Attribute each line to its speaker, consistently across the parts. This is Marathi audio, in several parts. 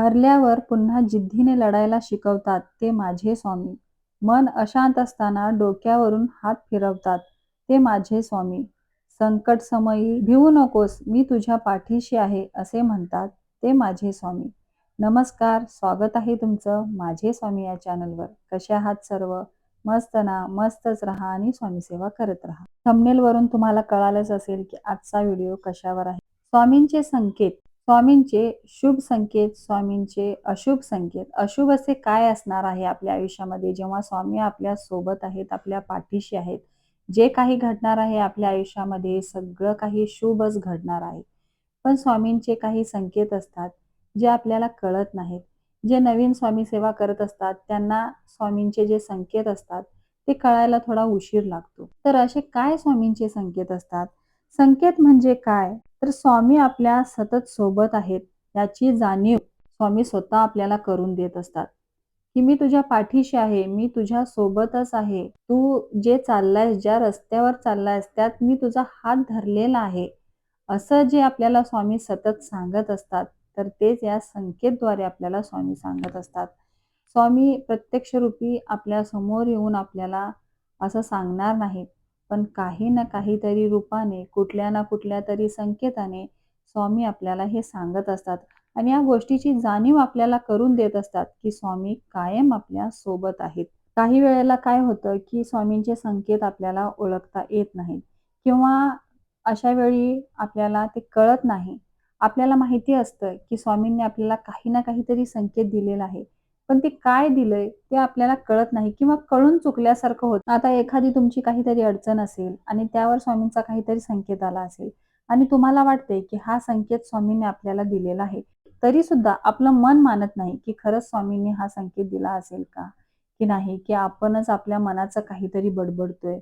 Speaker 1: हरल्यावर पुन्हा जिद्दीने लढायला शिकवतात ते माझे स्वामी. मन अशांत असताना डोक्यावरून हात फिरवतात ते माझे स्वामी. संकट समयी भिवू नकोस मी तुझ्या पाठीशी आहे असे म्हणतात ते माझे स्वामी. नमस्कार स्वागत आहे तुमचं माझे स्वामी या चॅनलवर. कसे आहात सर्व? मस्त ना? मस्तच राहा आणि स्वामी सेवा करत राहा. थंबनेल वरून तुम्हाला कळालंच असेल की आजचा व्हिडिओ कशावर आहे. स्वामींचे संकेत. स्वामींचे शुभ संकेत स्वामींचे अशुभ संकेत. अशुभ असे काय असणार आहे आपल्या आयुष्यामध्ये? जेव्हा स्वामी आपल्यासोबत आहेत आपल्या पाठीशी आहेत जे काही घडणार आहे आपल्या आयुष्यामध्ये सगळं काही शुभच घडणार आहे. पण स्वामींचे काही संकेत असतात जे आपल्याला कळत नाहीत. जे नवीन स्वामी सेवा करत असतात त्यांना स्वामींचे जे संकेत असतात ते कळायला थोडा उशीर लागतो. तर असे काय स्वामींचे संकेत असतात? संकेत म्हणजे काय? तर स्वामी आपल्या सतत सोबत आहेत याची जाणीव स्वामी स्वतः आपल्याला करून देत असतात. की मी तुझ्या पाठीशी आहे मी तुझ्या सोबतच आहे तू जे चाललायस ज्या रस्त्यावर चाललायस त्यात मी तुझा हात धरलेला आहे. असं जे आपल्याला स्वामी सतत सांगत असतात तर तेच या संकेतद्वारे आपल्याला स्वामी सांगत असतात. स्वामी प्रत्यक्ष रूपी आपल्यासमोर येऊन आपल्याला असं सांगणार नाहीत. पण काही ना काहीतरी रूपाने कुठल्या ना कुठल्या तरी संकेताने स्वामी आपल्याला हे सांगत असतात. आणि या गोष्टीची जाणीव आपल्याला करून देत असतात की स्वामी कायम आपल्यासोबत आहेत. काही वेळेला काय होतं की स्वामींचे संकेत आपल्याला ओळखता येत नाहीत किंवा अशा वेळी आपल्याला ते कळत नाही. आपल्याला माहिती असतं की स्वामींनी आपल्याला काही ना काहीतरी संकेत दिलेला आहे. पण ते काय दिलंय ते आपल्याला कळत नाही किंवा कळून चुकल्यासारखं होत. आता एखादी तुमची काहीतरी अडचण असेल आणि त्यावर स्वामींचा काहीतरी संकेत आला असेल आणि तुम्हाला वाटते की हा संकेत स्वामींनी आपल्याला दिलेला आहे तरी सुद्धा आपलं मन मानत नाही की खरंच स्वामींनी हा संकेत दिला असेल का? की नाही? की आपणच आपल्या मनाचं काहीतरी बडबडतोय?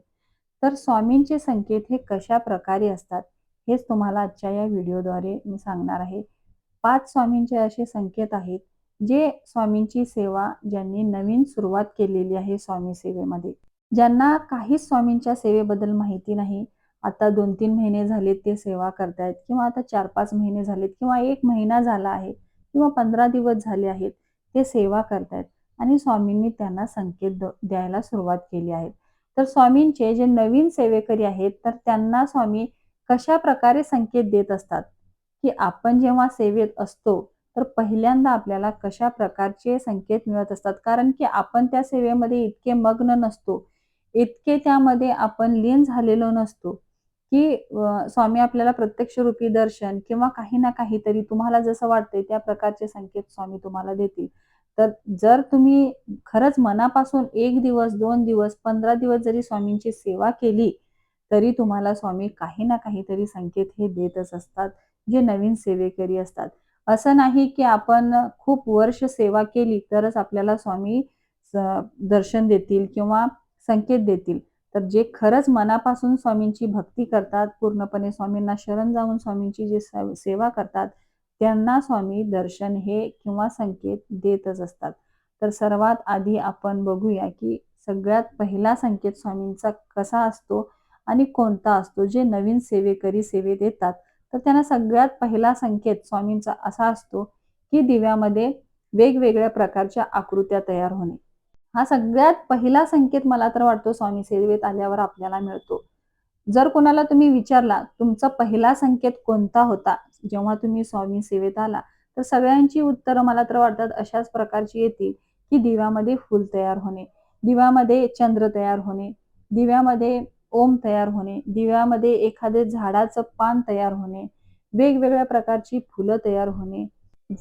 Speaker 1: तर स्वामींचे संकेत हे कशा प्रकारे असतात हेच तुम्हाला आजच्या या व्हिडिओद्वारे मी सांगणार आहे. पाच स्वामींचे असे संकेत आहेत जे स्वामींची सेवा ज्यांनी नवीन सुरुवात केलेली आहे स्वामी सेवेमध्ये. ज्यांना काहीच स्वामींच्या सेवेबद्दल माहिती नाही आता दोन तीन महिने झालेत ते सेवा करतायत किंवा आता चार पाच महिने झालेत किंवा एक महिना झाला आहे किंवा पंधरा दिवस झाले आहेत ते सेवा करतायत आणि स्वामींनी त्यांना संकेत द्यायला सुरुवात केली आहे. तर स्वामींचे जे नवीन सेवेकरी आहेत तर त्यांना स्वामी कशा प्रकारे संकेत देत असतात? की आपण जेव्हा सेवेत असतो तर पहिल्यांदा आपल्याला कशा प्रकारचे संकेत मिळत असतात? कारण की आपण त्या सेवेमध्ये इतके मग्न नसतो. इतके त्यामध्ये आपण लीन झालेलो नसतो की स्वामी आपल्याला प्रत्यक्ष रूपी दर्शन किंवा काही ना काहीतरी तुम्हाला जसं वाटतंय त्या प्रकारचे संकेत स्वामी तुम्हाला देतील. तर जर तुम्ही खरंच मनापासून एक दिवस दोन दिवस पंधरा दिवस जरी स्वामींची सेवा केली तरी तुम्हाला स्वामी काही ना काहीतरी संकेत हे देतच असतात जे नवीन सेवेकरी असतात. असं नाही की आपण खूप वर्ष सेवा केली तरच आपल्याला स्वामी दर्शन देतील किंवा संकेत देतील. तर जे खरंच मनापासून स्वामींची भक्ती करतात पूर्णपणे स्वामींना शरण जाऊन स्वामींची जे सेवा करतात त्यांना स्वामी दर्शन हे किंवा संकेत देतच असतात. तर सर्वात आधी आपण बघूया की सगळ्यात पहिला संकेत स्वामींचा कसा असतो आणि कोणता असतो? जे नवीन सेवेकरी सेवेत येतात तर त्यांना सगळ्यात पहिला संकेत स्वामींचा असा असतो की दिव्यामध्ये वेगवेगळ्या प्रकारच्या आकृत्या तयार होणे. हा सगळ्यात पहिला संकेत मला तर वाटतो स्वामी सेवेत आल्यावर आपल्याला मिळतो. जर कोणाला तुम्ही विचारला तुमचा पहिला संकेत कोणता होता? जेव्हा तुम्ही स्वामी सेवेत आला तर सगळ्यांची उत्तरं मला तर वाटतात अशाच प्रकारची येतील की दिव्यामध्ये फुल तयार होणे दिव्यामध्ये चंद्र तयार होणे दिव्यामध्ये ओम तयार होणे दिव्यामध्ये एखादे झाडाचं पान तयार होणे वेगवेगळ्या प्रकारची फुलं तयार होणे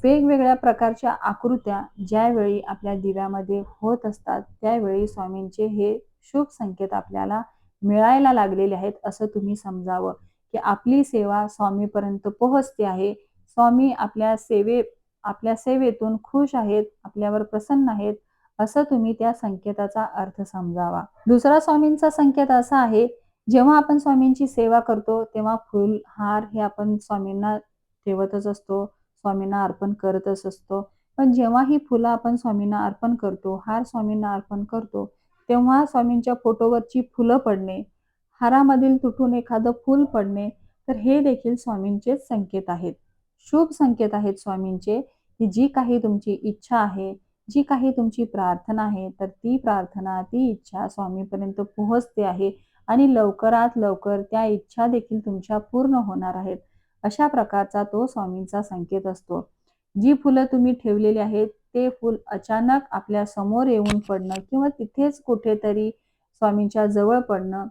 Speaker 1: वेगवेगळ्या प्रकारच्या आकृत्या ज्यावेळी आपल्या दिव्यामध्ये होत असतात त्यावेळी स्वामींचे हे शुभ संकेत आपल्याला मिळायला लागलेले आहेत असं तुम्ही समजावं. की आपली सेवा स्वामीपर्यंत पोहोचते आहे. स्वामी आपल्या सेवे आपल्या सेवेतून खुश आहेत आपल्यावर प्रसन्न आहेत. असं तुम्ही त्या संकेताचा अर्थ समजावा. दुसरा स्वामींचा संकेत असा आहे जेव्हा आपण स्वामींची सेवा करतो तेव्हा फुल हार हे आपण स्वामींना ठेवतच असतो स्वामींना अर्पण करतच असतो. पण जेव्हा ही फुलं आपण स्वामींना अर्पण करतो हार स्वामींना अर्पण करतो तेव्हा स्वामींच्या फोटोवरची फुलं पडणे हारामधील तुटून एखादं फूल पडणे तर हे देखील स्वामींचेच संकेत आहेत. शुभ संकेत आहेत स्वामींचे की जी काही तुमची इच्छा आहे जी काही तुमची प्रार्थना आहे तर ती प्रार्थना ती इच्छा स्वामीपर्यंत पोहोचते आहे आणि लवकरात लवकर त्या इच्छा देखील तुमच्या पूर्ण होणार आहेत. अशा प्रकारचा तो स्वामींचा संकेत असतो. जी फुलं तुम्ही ठेवलेली आहेत ते फुल अचानक आपल्यासमोर येऊन पडणं किंवा तिथेच कुठेतरी स्वामींच्या जवळ पडणं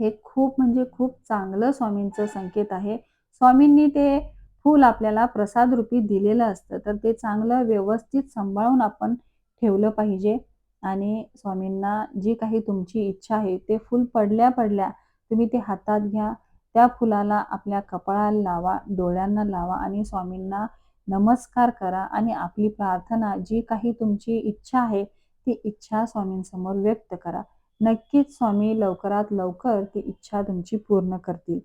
Speaker 1: हे खूप म्हणजे खूप चांगलं स्वामींचं संकेत आहे. स्वामींनी ते फूल आपल्याला प्रसाद रूपी दिलेलं असतं. तर ते चांगलं व्यवस्थित सांभाळून आपण ठेवलं पाहिजे. आणि स्वामींना जी काही तुमची इच्छा आहे ते फूल पडल्या पडल्या तुम्ही ते हातात घ्या. त्या फुलाला आपल्या कपाळाला लावा डोळ्यांना लावा आणि स्वामींना नमस्कार करा. आणि आपली प्रार्थना जी काही तुमची इच्छा आहे ती इच्छा स्वामींसमोर व्यक्त करा. नक्कीच स्वामी लवकरात लवकर ती इच्छा तुमची पूर्ण करतील.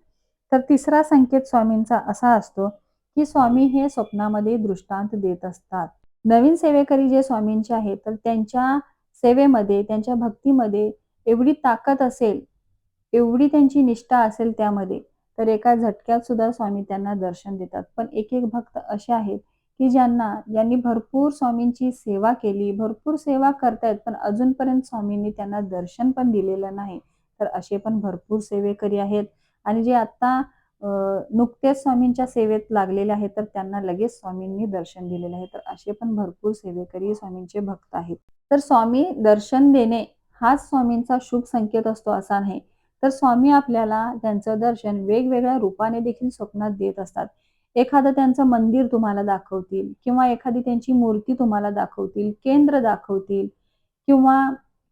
Speaker 1: तर तिसरा संकेत स्वामींचा असा असतो की स्वामी हे स्वप्नामध्ये दृष्टांत देत असतात. नवीन सेवेकरी जे स्वामींचे आहेत तर त्यांच्या सेवेमध्ये त्यांच्या भक्तीमध्ये एवढी ताकद असेल एवढी त्यांची निष्ठा असेल त्यामध्ये तर एका झटक्यात सुद्धा स्वामी त्यांना दर्शन देतात. पण एक एक भक्त असे आहेत की ज्यांना यांनी भरपूर स्वामींची सेवा केली भरपूर सेवा करतायत पण अजूनपर्यंत स्वामींनी त्यांना दर्शन पण दिलेलं नाही. तर असे पण भरपूर सेवेकरी आहेत. आणि जे आता नुकतेच स्वामींच्या सेवेत लागलेले आहेत तर त्यांना लगेच स्वामींनी दर्शन दिलेले आहे. तर असे पण भरपूर सेवेकरी स्वामींचे भक्त आहेत. तर स्वामी दर्शन देणे हाच स्वामींचा शुभ संकेत असतो असा नाही. तर स्वामी आपल्याला त्यांचं दर्शन वेगवेगळ्या रूपाने देखील स्वप्नात देत असतात. एखादं त्यांचं मंदिर तुम्हाला दाखवतील किंवा एखादी त्यांची मूर्ती तुम्हाला दाखवतील केंद्र दाखवतील किंवा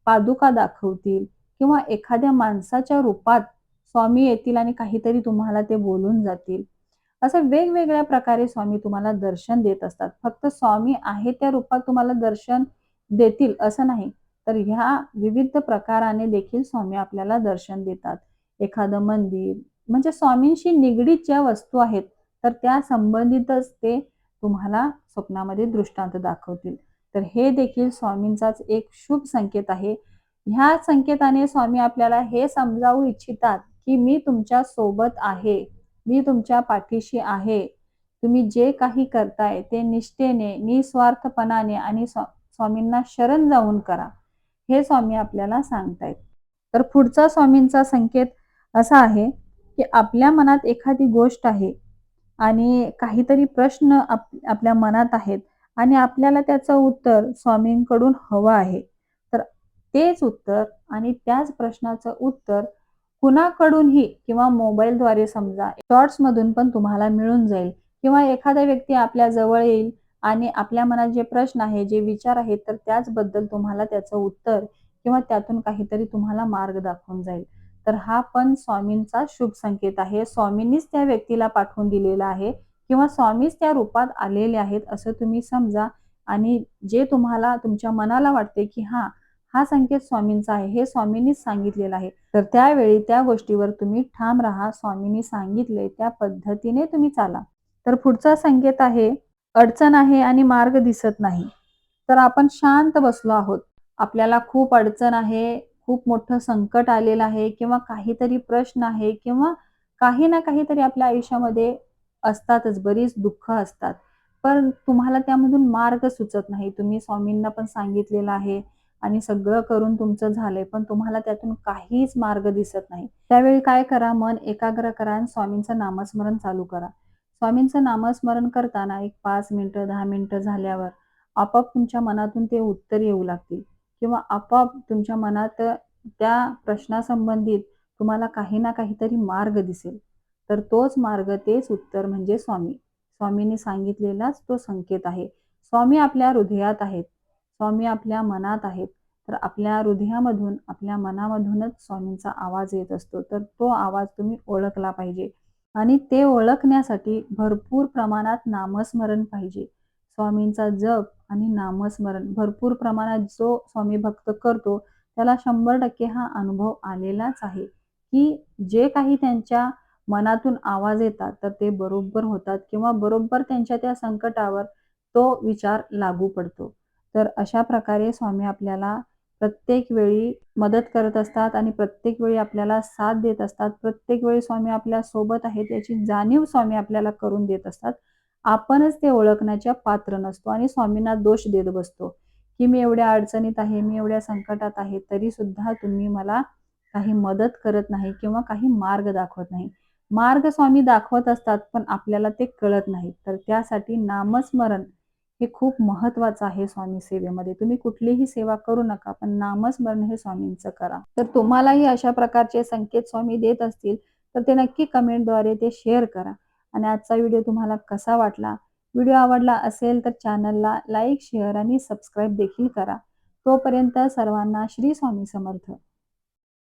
Speaker 1: पादुका दाखवतील किंवा एखाद्या माणसाच्या रूपात स्वामी येतील आणि काहीतरी तुम्हाला ते बोलून जातील. असं वेगवेगळ्या प्रकारे स्वामी तुम्हाला दर्शन देत असतात. फक्त स्वामी आहे त्या रूपात तुम्हाला दर्शन देतील असं नाही. तर ह्या विविध प्रकाराने देखील स्वामी आपल्याला दर्शन देतात. एखादं मंदिर म्हणजे स्वामींशी निगडीत ज्या वस्तू आहेत तर त्या संबंधितच ते तुम्हाला स्वप्नामध्ये दृष्टांत दाखवतील. तर हे देखील स्वामींचाच एक शुभ संकेत आहे. ह्या संकेताने स्वामी आपल्याला हे समजावू इच्छितात की मी तुमच्यासोबत आहे मी तुमच्या पाठीशी आहे. तुम्ही जे काही करताय ते निष्ठेने निस्वार्थपणाने आणि स्वामींना शरण जाऊन करा. हे स्वामी आपल्याला सांगतायत. तर पुढचा स्वामींचा संकेत असा आहे की आपल्या मनात एखादी गोष्ट आहे आणि काहीतरी प्रश्न आप आपल्या मनात आहेत आणि आपल्याला त्याचं उत्तर स्वामींकडून हवं आहे. तर तेच उत्तर आणि त्याच प्रश्नाचं उत्तर कुणाकडूनही किंवा मोबाईलद्वारे समजा शॉर्ट्समधून पण तुम्हाला मिळून जाईल. किंवा एखादा व्यक्ती आपल्या जवळ येईल आणि आपल्या मनात जे प्रश्न आहे जे विचार आहेत तर त्याचबद्दल तुम्हाला त्याचं उत्तर किंवा त्यातून काहीतरी तुम्हाला मार्ग दाखवून जाईल. तर हा पण स्वामींचा शुभ संकेत आहे. स्वामींनीच त्या व्यक्तीला पाठवून दिलेला आहे किंवा स्वामीच त्या रूपात आलेले आहेत असं तुम्ही समजा आणि जे तुम्हाला तुमच्या मनाला वाटते की हा हा संकेत स्वामींचा आहे हे स्वामींनीच सांगितलेलं आहे. तर त्यावेळी त्या गोष्टीवर तुम्ही ठाम राहा स्वामींनी सांगितले त्या पद्धतीने तुम्ही चाला. तर पुढचा संकेत आहे अडचण आहे आणि मार्ग दिसत नाही. तर आपण शांत बसलो आहोत. आपल्याला खूप अडचण आहे खूप मोठं संकट आलेलं आहे किंवा काहीतरी प्रश्न आहे किंवा काही ना काहीतरी आपल्या आयुष्यामध्ये असतातच बरीच दुःख असतात. पण तुम्हाला त्यामधून मार्ग सुचत नाही. तुम्ही स्वामींना पण सांगितलेलं आहे. आणि सगळं करून तुमचं झालंय पण तुम्हाला त्यातून काहीच मार्ग दिसत नाही. त्यावेळी काय करा मन एकाग्र करा आणि स्वामींचं नामस्मरण चालू करा. स्वामींचं नामस्मरण करताना एक पाच मिनिटं दहा मिनिटं झाल्यावर आपोआप तुमच्या मनातून ते उत्तर येऊ लागतील. किंवा आपोआप तुमच्या मनात त्या प्रश्नासंबंधित तुम्हाला काही ना काहीतरी मार्ग दिसेल. तर तोच मार्ग तेच उत्तर म्हणजे स्वामी. स्वामींनी सांगितलेलाच तो संकेत आहे. स्वामी आपल्या हृदयात आहेत. स्वामी आपल्या मनात आहेत तर आपल्या हृदयामधून आपल्या मनामधूनच स्वामींचा आवाज येत असतो. तर तो आवाज तुम्ही ओळखला पाहिजे. आणि ते ओळखण्यासाठी भरपूर प्रमाणात नामस्मरण पाहिजे. स्वामींचा जप आणि नामस्मरण भरपूर प्रमाणात जो स्वामी भक्त करतो त्याला शंभर टक्के हा अनुभव आलेलाच आहे की जे काही त्यांच्या मनातून आवाज येतात तर ते बरोबर होतात किंवा बरोबर त्यांच्या त्या संकटावर तो विचार लागू पडतो. तर अशा प्रकारे स्वामी आपल्याला प्रत्येक वेळी मदत करत असतात आणि प्रत्येक वेळी आपल्याला साथ देत असतात. प्रत्येक वेळी स्वामी आपल्यासोबत आहेत याची जाणीव स्वामी आपल्याला करून देत असतात. आपणच ते ओळखण्याच्या पात्र नसतो आणि स्वामींना दोष देत बसतो की मी एवढ्या अडचणीत आहे मी एवढ्या संकटात आहे तरी सुद्धा तुम्ही मला काही मदत करत नाही किंवा काही मार्ग दाखवत नाही. मार्ग स्वामी दाखवत असतात पण आपल्याला ते कळत नाही. तर त्यासाठी नामस्मरण हे खूप महत्वाचं आहे स्वामी सेवेमध्ये. तुम्ही कुठलीही सेवा करू नका पण नामस्मरण हे स्वामींचं करा. तर तुम्हालाही अशा प्रकारचे संकेत स्वामी देत असतील तर ते नक्की कमेंटद्वारे ते शेअर करा. आणि आजचा व्हिडिओ तुम्हाला कसा वाटला? व्हिडिओ आवडला असेल तर चॅनलला लाईक शेअर आणि सबस्क्राईब देखील करा. तोपर्यंत सर्वांना श्री स्वामी समर्थ.